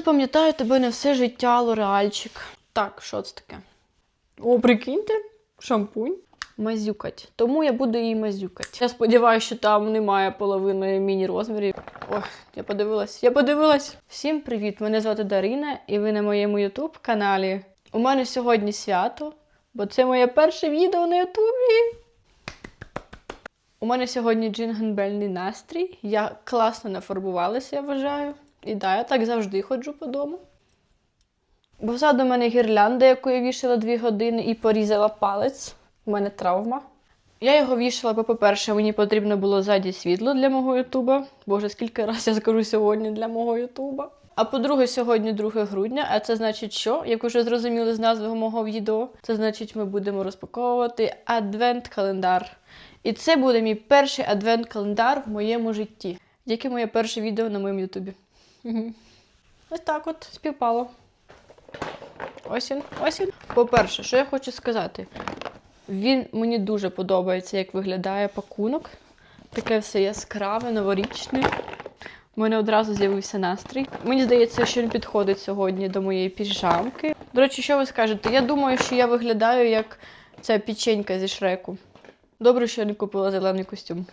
запам'ятаю тебе на все життя, Лореальчик. Так, що це таке? О, прикиньте, шампунь. Мазюкать. Тому я буду її мазюкати. Я сподіваюся, що там немає половини міні-розмірів. Ох, я подивилась, я подивилась. Всім привіт! Мене звати Дарина, і ви на моєму ютуб каналі. У мене сьогодні свято, бо це моє перше відео на ютубі. У мене сьогодні джингенбельний настрій. Я класно нафарбувалася, я вважаю. І да, я так завжди ходжу по дому. Бо ззаду мене гірлянда, яку я вішала дві години і порізала палець. У мене травма. Я його вішала, бо, по-перше, мені потрібно було ззаді світло для мого Ютуба. Боже, скільки разів я скажу сьогодні для мого Ютуба. А по-друге, сьогодні 2 грудня, а це значить, що, як вже зрозуміли з назви мого відео, це значить, ми будемо розпаковувати адвент-календар. І це буде мій перший адвент-календар в моєму житті, як і моє перше відео на моєму Ютубі. Мгм. Ось так от співпало. Ось він, ось він. По-перше, що я хочу сказати. Він мені дуже подобається, як виглядає пакунок. Таке все яскраве, новорічне. У мене одразу з'явився настрій. Мені здається, що він підходить сьогодні до моєї піжамки. До речі, що ви скажете? Я думаю, що я виглядаю як ця печенька зі шреку. Добре, що я не купила зелений костюм.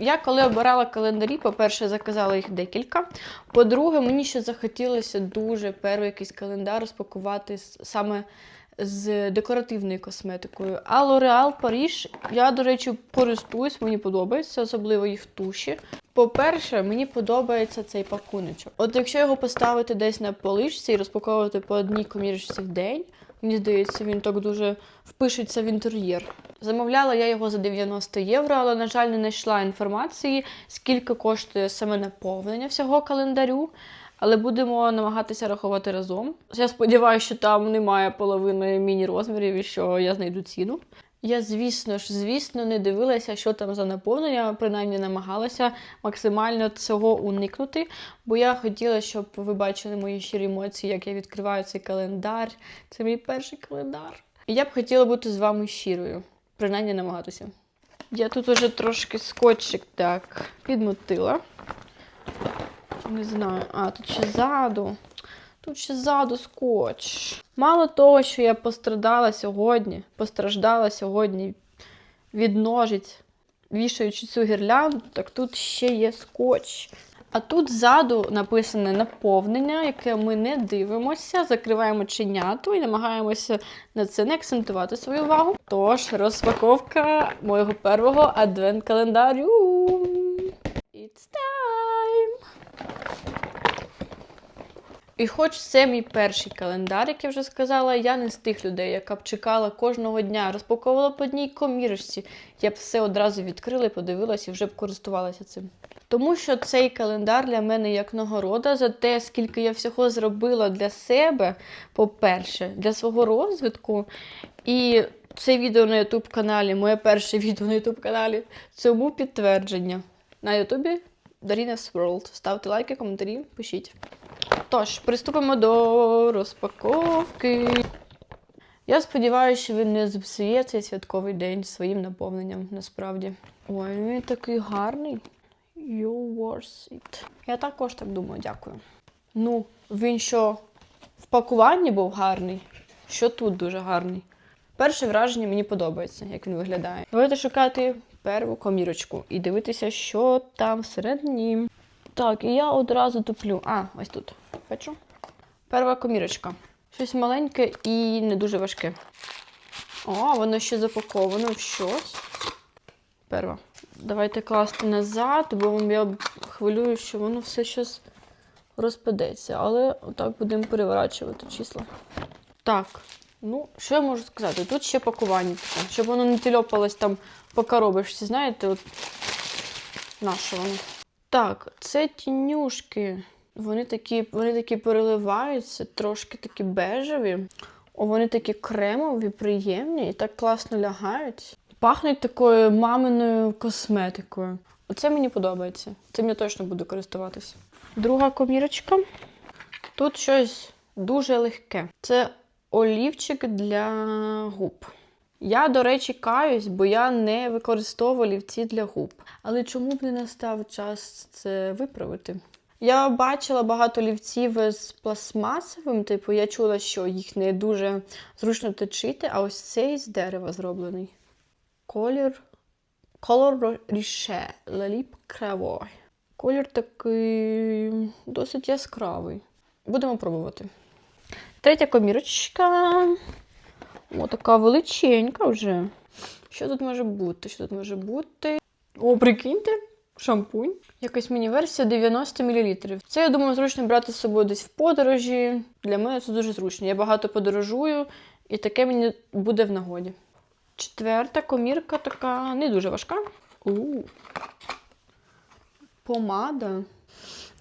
Я коли обирала календарі, по-перше, заказала їх декілька. По-друге, мені ще захотілося дуже перший якийсь календар розпакувати саме з декоративною косметикою. А L'Oreal Paris, я, до речі, користуюсь, мені подобається, особливо їх туші. По-перше, мені подобається цей пакуночок. От якщо його поставити десь на поличці і розпаковувати по одній комірочці в день, мені здається, він так дуже впишеться в інтер'єр. Замовляла я його за 90 євро, але, на жаль, не знайшла інформації, скільки коштує саме наповнення всього календарю. Але будемо намагатися рахувати разом. Я сподіваюся, що там немає половини міні-розмірів і що я знайду ціну. Я, звісно ж, звісно, не дивилася, що там за наповнення, принаймні намагалася максимально цього уникнути, бо я хотіла, щоб ви бачили мої щирі емоції, як я відкриваю цей календар. Це мій перший календар. І я б хотіла бути з вами щирою, принаймні намагатися. Я тут уже трошки скотчик так підмотила. Не знаю. А, тут ще ззаду. Тут ще ззаду скотч. Мало того, що я пострадала сьогодні, постраждала сьогодні від ножиць, вішаючи цю гірлянду, так тут ще є скотч. А тут ззаду написане наповнення, яке ми не дивимося, закриваємо чиняту і намагаємося на це не акцентувати свою увагу. Тож, розпаковка моєго першого адвент-календарю. І хоч це мій перший календар, як я вже сказала, я не з тих людей, яка б чекала кожного дня, розпаковувала по одній комірочці. Я б все одразу відкрила і подивилася і вже б користувалася цим. Тому що цей календар для мене як нагорода за те, скільки я всього зробила для себе, по-перше, для свого розвитку. І це відео на YouTube каналі, моє перше відео на YouTube каналі, цьому підтвердження. На Ютубі Darina's World. Ставте лайки, коментарі, пишіть. Тож, приступимо до розпаковки. Я сподіваюся, що він не зіпсує цей святковий день своїм наповненням, насправді. Ой, він такий гарний. You worth it. Я також так думаю, дякую. Ну, він що в пакуванні був гарний, що тут дуже гарний. Перше враження мені подобається, як він виглядає. Давайте шукати перву комірочку і дивитися, що там всередині. Так, і я одразу туплю. А, ось тут. Бачу. Перша комірочка. Щось маленьке і не дуже важке. О, воно ще запаковано в щось. Перва. Давайте класти назад, бо я хвилюю, що воно все щось розпадеться. Але отак будемо переворачувати числа. Так, ну, що я можу сказати? Тут ще пакування таке, щоб воно не тильопалось там по коробочці, знаєте, от наше воно. Так, це тінюшки. Вони такі, вони такі переливаються, трошки такі бежеві. Вони такі кремові, приємні і так класно лягають. Пахнуть такою маминою косметикою. Оце мені подобається. Цим я точно буду користуватися. Друга комірочка. Тут щось дуже легке. Це олівчик для губ. Я, до речі, каюсь, бо я не використовую олівці для губ. Але чому б не настав час це виправити? Я бачила багато олівців з пластмасовим, типу, я чула, що їх не дуже зручно точити, а ось цей з дерева зроблений. Колір. Колор ріше. Лаліп кривой. Колір такий досить яскравий. Будемо пробувати. Третя комірочка. О, така величенька вже. Що тут може бути? Що тут може бути? О, прикиньте, шампунь. Якась міні-версія 90 мл. Це, я думаю, зручно брати з собою десь в подорожі. Для мене це дуже зручно. Я багато подорожую, і таке мені буде в нагоді. Четверта комірка така не дуже важка. у Помада.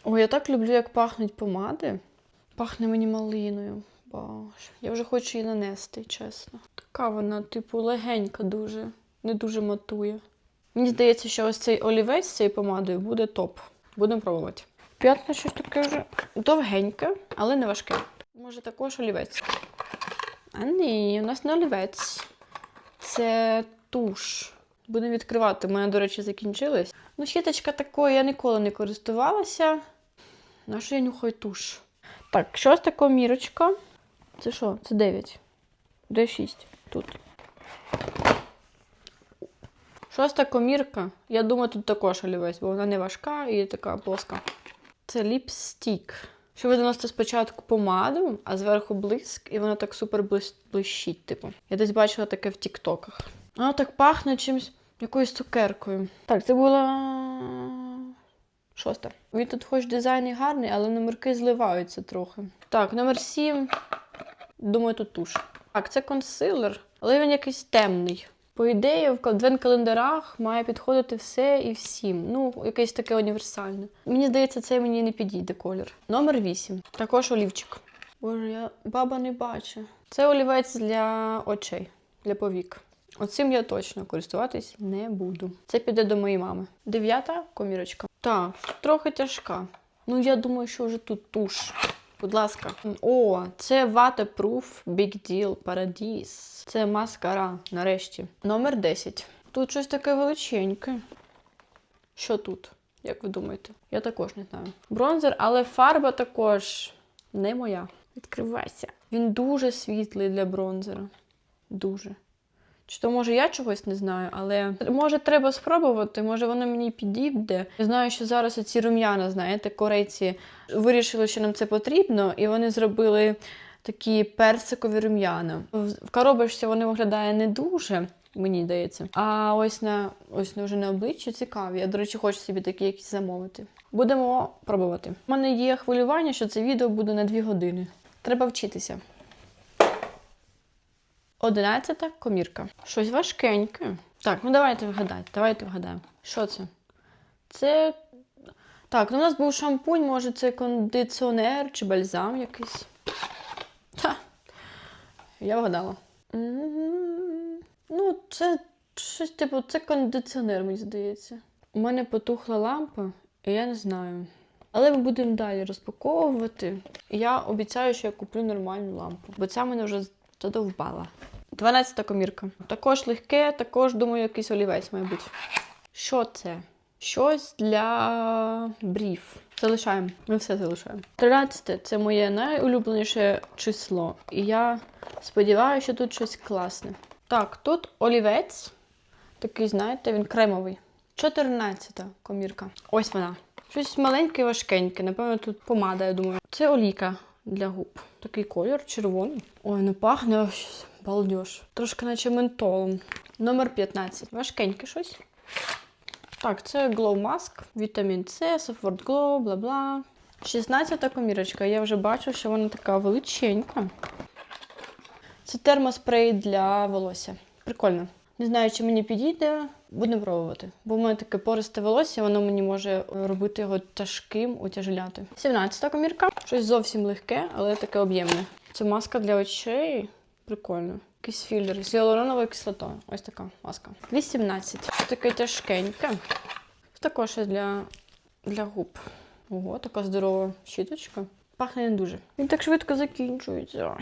Ой, я так люблю, як пахнуть помади. Пахне мені малиною. Боже, я вже хочу її нанести, чесно. Така вона, типу, легенька дуже, не дуже матує. Мені здається, що ось цей олівець з цією помадою буде топ. Будемо пробувати. П'ятне щось таке вже довгеньке, але не важке. Може, також олівець. А ні, у нас не олівець. Це туш. Будемо відкривати. У мене, до речі, закінчились. Ну, щіточка такою я ніколи не користувалася. На що я нюхаю туш? Так, шоста комірочка. Це що? Це 9. Де 6? Тут. Шоста комірка. Я думаю, тут також олівець, бо вона не важка і така плоска. Це ліпстік. Що ви наносите спочатку помаду, а зверху блиск, і воно так супер блищить, типу. Я десь бачила таке в тіктоках. Воно так пахне чимось, якоюсь цукеркою. Так, це була шоста. Він тут хоч дизайн і гарний, але номерки зливаються трохи. Так, номер 7. Думаю, тут туш. Так, це консилер, але він якийсь темний. По ідеї, в адвент-календарах має підходити все і всім. Ну, якесь таке універсальне. Мені здається, це мені не підійде колір. Номер 8. Також олівчик. Боже, я баба не бачу. Це олівець для очей, для повік. Оцим я точно користуватись не буду. Це піде до моєї мами. Дев'ята комірочка. Так, трохи тяжка. Ну, я думаю, що вже тут туш. Будь ласка. О, це Waterproof Big Deal Paradise. Це маскара, нарешті. Номер 10. Тут щось таке величеньке. Що тут? Як ви думаєте? Я також не знаю. Бронзер, але фарба також не моя. Відкривайся. Він дуже світлий для бронзера. Дуже. Чи то може я чогось не знаю, але може треба спробувати, може воно мені підійде. Я знаю, що зараз ці рум'яна, знаєте, корейці вирішили, що нам це потрібно, і вони зробили такі персикові рум'яна. В коробочці вони виглядає не дуже, мені здається. А ось на ось на вже на обличчі цікаві. Я, до речі, хочу собі такі якісь замовити. Будемо пробувати. У мене є хвилювання, що це відео буде на 2 години. Треба вчитися. Одинадцята комірка. Щось важкеньке. Так, ну давайте вгадайте, давайте вгадаємо. Що це? Це. Так, ну у нас був шампунь, може це кондиціонер чи бальзам якийсь. Та. Я вгадала. Ну, це щось типу, це кондиціонер, мені здається. У мене потухла лампа, і я не знаю. Але ми будемо далі розпаковувати. Я обіцяю, що я куплю нормальну лампу, бо ця мене вже задовбала. 12 комірка. Також легке, також, думаю, якийсь олівець, мабуть. Що це? Щось для брів. Залишаємо. Ми все залишаємо. 13 це моє найулюбленіше число. І я сподіваюся, що тут щось класне. Так, тут олівець. Такий, знаєте, він кремовий. 14 комірка. Ось вона. Щось маленьке важкеньке. Напевно, тут помада, я думаю. Це олійка для губ. Такий колір червоний. Ой, ну пахне ось балдеж. Трошки наче ментолом. Номер 15. Важкеньке щось. Так, це Glow Mask, вітамін С, Support Glow, бла бла. 16-та комірочка. Я вже бачу, що вона така величенька. Це термоспрей для волосся. Прикольно. Не знаю, чи мені підійде, будемо пробувати. Бо в мене таке пористе волосся, воно мені може робити його тяжким, утяжеляти. 17-та комірка. Щось зовсім легке, але таке об'ємне. Це маска для очей. Прикольно. Якийсь філер з гіалуроновою кислотою. Ось така маска. 18. Таке тяжкеньке. Також для, для губ. Ого, така здорова щіточка. Пахне не дуже. Він так швидко закінчується.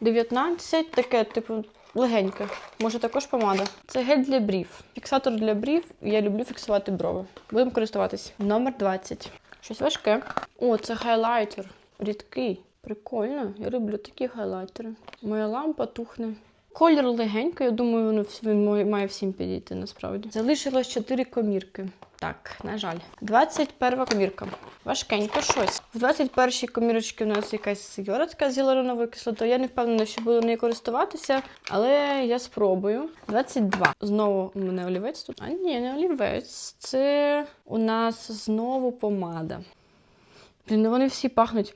19, таке, типу, легеньке. Може також помада. Це гель для брів. Фіксатор для брів. Я люблю фіксувати брови. Будемо користуватись. Номер 20. Щось важке. О, це хайлайтер. Рідкий. Прикольно. Я люблю такі хайлайтери. Моя лампа тухне. Колір легенький, я думаю, воно він має- всім підійти насправді. Залишилось 4 комірки. Так, на жаль. 21 комірка. Важкенько щось. В 21-й комірочці у нас якась сиворотка з гіалуроновою кислотою. Я не впевнена, що буду нею користуватися, але я спробую. 22. Знову у мене олівець тут. А ні, не олівець. Це у нас знову помада. Блін, ну вони всі пахнуть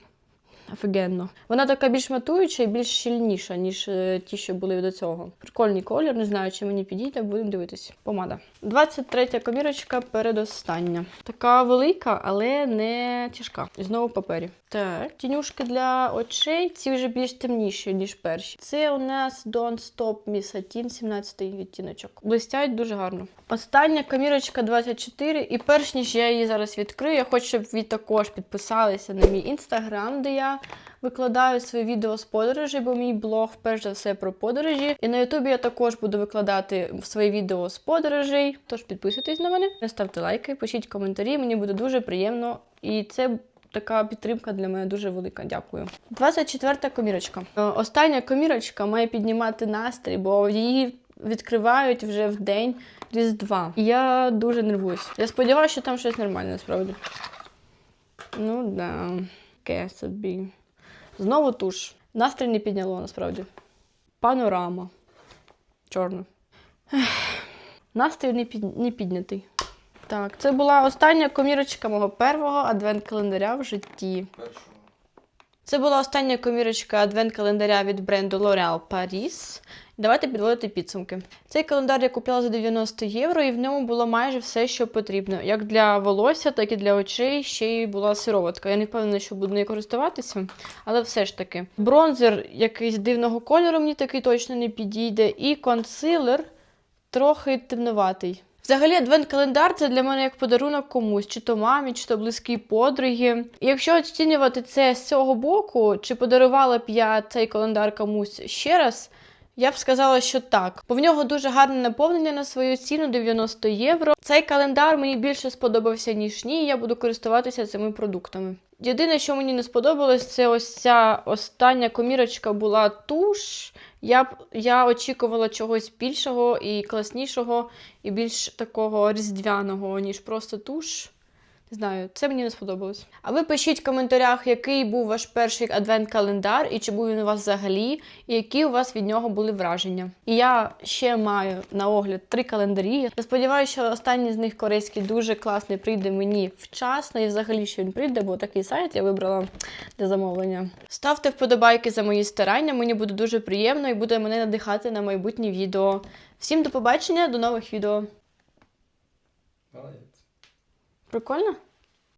офігенно. Вона така більш матуюча і більш щільніша, ніж е, ті, що були до цього. Прикольний колір, не знаю, чи мені підійде, будемо дивитись. Помада. 23 комірочка передостання. Така велика, але не тяжка. І знову папері. Так, тінюшки для очей. Ці вже більш темніші, ніж перші. Це у нас Don't Stop Me Satin, 17 відтіночок. Блистять дуже гарно. Остання комірочка 24. І перш ніж я її зараз відкрию, я хочу, щоб ви також підписалися на мій інстаграм, де я викладаю свої відео з подорожей, бо мій блог перш за все про подорожі. І на Ютубі я також буду викладати свої відео з подорожей. Тож підписуйтесь на мене, ставте лайки, пишіть коментарі. Мені буде дуже приємно. І це така підтримка для мене дуже велика. Дякую. 24-та комірочка. Е, Остання комірочка має піднімати настрій, бо її відкривають вже в день Різдва. Я дуже нервуюсь. Я сподіваюся, що там щось нормальне насправді. Ну да, таке собі. Знову туш. Настрій не підняло насправді. Панорама. Чорна. Настрій не, під... не піднятий. Так, це була остання комірочка мого першого адвент-календаря в житті. Першого. Це була остання комірочка адвент-календаря від бренду L'Oréal Paris. Давайте підводити підсумки. Цей календар я купила за 90 євро, і в ньому було майже все, що потрібно. Як для волосся, так і для очей. Ще й була сироватка. Я не впевнена, що буду нею користуватися, але все ж таки. Бронзер якийсь дивного кольору, мені такий точно не підійде. І консилер трохи темноватий. Взагалі, адвент-календар це для мене як подарунок комусь, чи то мамі, чи то близькій подругі. І якщо оцінювати це з цього боку, чи подарувала б я цей календар комусь ще раз, я б сказала, що так. Бо в нього дуже гарне наповнення на свою ціну 90 євро. Цей календар мені більше сподобався, ніж ні. Я буду користуватися цими продуктами. Єдине, що мені не сподобалось, це ось ця остання комірочка була туш. Я б я очікувала чогось більшого і класнішого, і більш такого різдвяного, ніж просто туш. Не знаю, це мені не сподобалось. А ви пишіть в коментарях, який був ваш перший адвент-календар, і чи був він у вас взагалі, і які у вас від нього були враження. І я ще маю на огляд три календарі. Я сподіваюся, що останній з них корейський дуже класний прийде мені вчасно, і взагалі що він прийде, бо такий сайт я вибрала для замовлення. Ставте вподобайки за мої старання, мені буде дуже приємно і буде мене надихати на майбутні відео. Всім до побачення, до нових відео. Прикольно?